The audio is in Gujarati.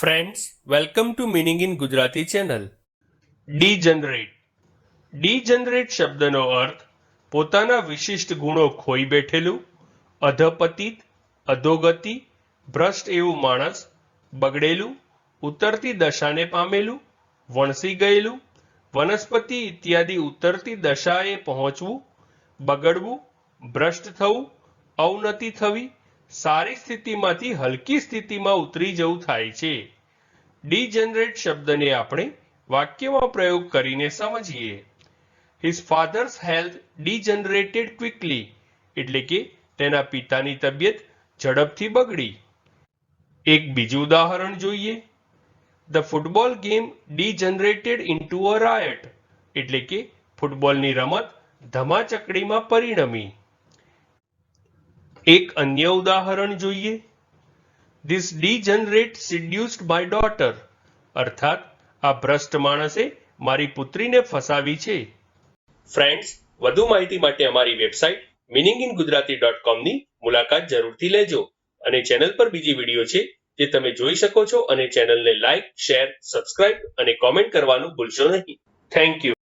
Friends welcome to meaning in Gujarati channel degenerate degenerate શબ્દનો અર્થ પોતાના વિશિષ્ટ ગુણો ખોઈ બેઠેલું, અધપતિત, અધોગતિ, ભ્રષ્ટ એવું માણસ, બગડેલું, ઉતરતી દશાને પામેલું, વણસી ગયેલું, વનસ્પતિ ઇત્યાદિ ઉતરતી દશાએ પહોંચવું, બગડવું, ભ્રષ્ટ થવું, અવનતિ થવી સારી સ્થિતિમાંથી હલકી સ્થિતિમાં ઉતરી જવું થાય છે. ડીજનરેટ શબ્દને આપણે વાક્યમાં પ્રયોગ કરીને સમજીએ. His father's health degenerated quickly એટલે કે તેના પિતાની તબિયત ઝડપથી બગડી. એક બીજું ઉદાહરણ જોઈએ. The football game degenerated into a riot એટલે કે ફૂટબોલની રમત ધમાચકડીમાં પરિણમી. એક અન્ય ઉદાહરણ જોઈએ. This degenerate seduced my daughter અર્થાત, આ ભ્રષ્ટ માણસે મારી પુત્રીને ફસાવી છે. ફ્રેન્ડ્સ વધુ માહિતી માટે અમારી website meaning in Gujarati dot કોમની મુલાકાત જરૂરથી લેજો. અને ચેનલ પર બીજી વીડિયો છે જે તમે જોઈ શકો છો અને ચેનલને લાઇક શેર, સબસ્ક્રાઇબ અને કોમેન્ટ કરવાનું ભૂલશો નહીં. Thank you